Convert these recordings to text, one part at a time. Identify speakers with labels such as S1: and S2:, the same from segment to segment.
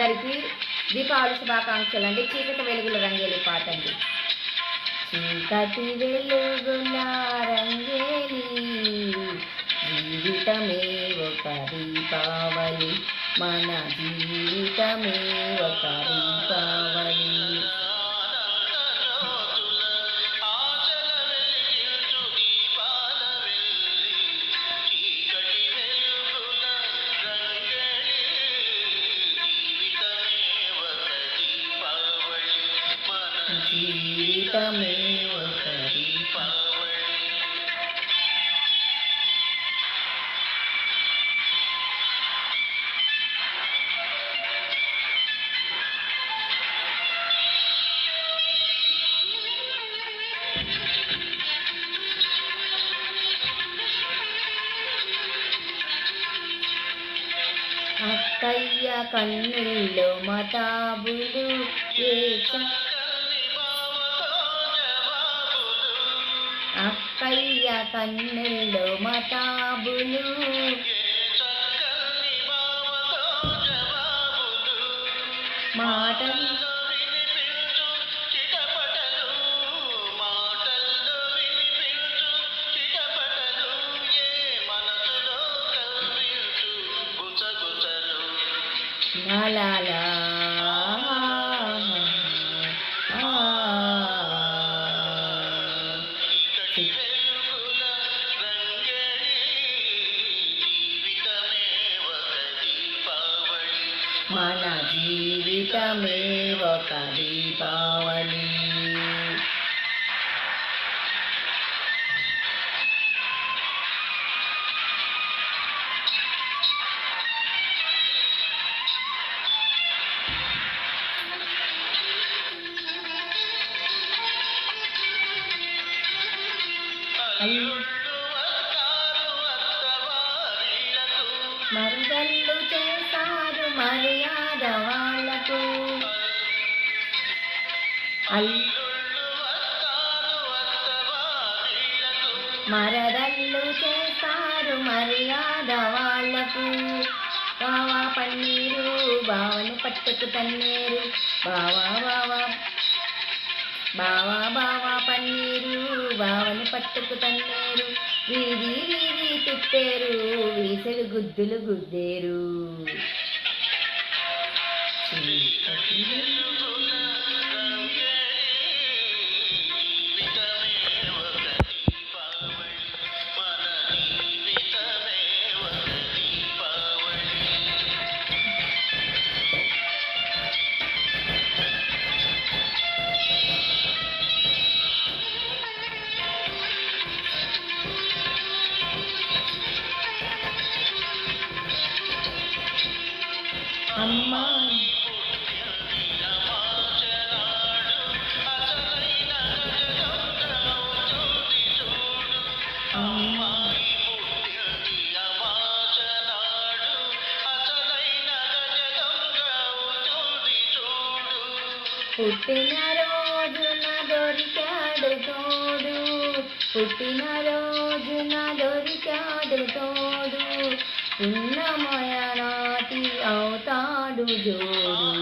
S1: అందరికీ దీపావళి శుభాకాంక్షలు అండి. చీకటి వెలుగుల రంగేలి పాట అండి. చీకటి వెలుగుల రంగేలి జీవితమే ఒక దీపావళి మన జీవితమే ఒక జీవితమే ఒక దీపావళి అక్కయ్య కన్నుల్లో మతాబులు ఏ చ- అక్కయ్య కన్నుల్లో మతాబులు మాటలు లా లా లా. మన జీవితమే ఒక దీపావళి. మరుగల్లు చేశారు మర్యాద వాళ్ళకు అల్ మరదళ్ళు చేస్తారు మర్యాద వాళ్ళకు బావా పన్నీరు బావని పట్టుకు తన్నేరు. బావా బావా బావా పన్నీరు బావని పట్టుకు తన్నేరు. వీధి వీధి తిప్పేరు వీసలు గుద్దులు గుద్దేరు. అమ్మా పుట్టిన రోజున దొరికాడు తోడు. పుట్టిన రోజున దొరికాడు తోడు. ఉన్నమయ అవుతాడు జోడు.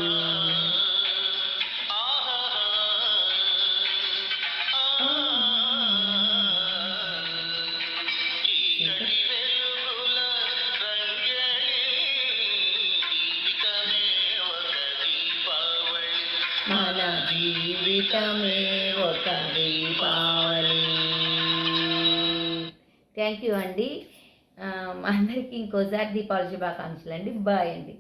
S1: మన జీవితమే ఒక దీపావళి. థ్యాంక్ యూ అండి. ఆ, అందరికీ ఇంకోసారి దీపావళి శుభాకాంక్షలు అండి బాయ్ అండి.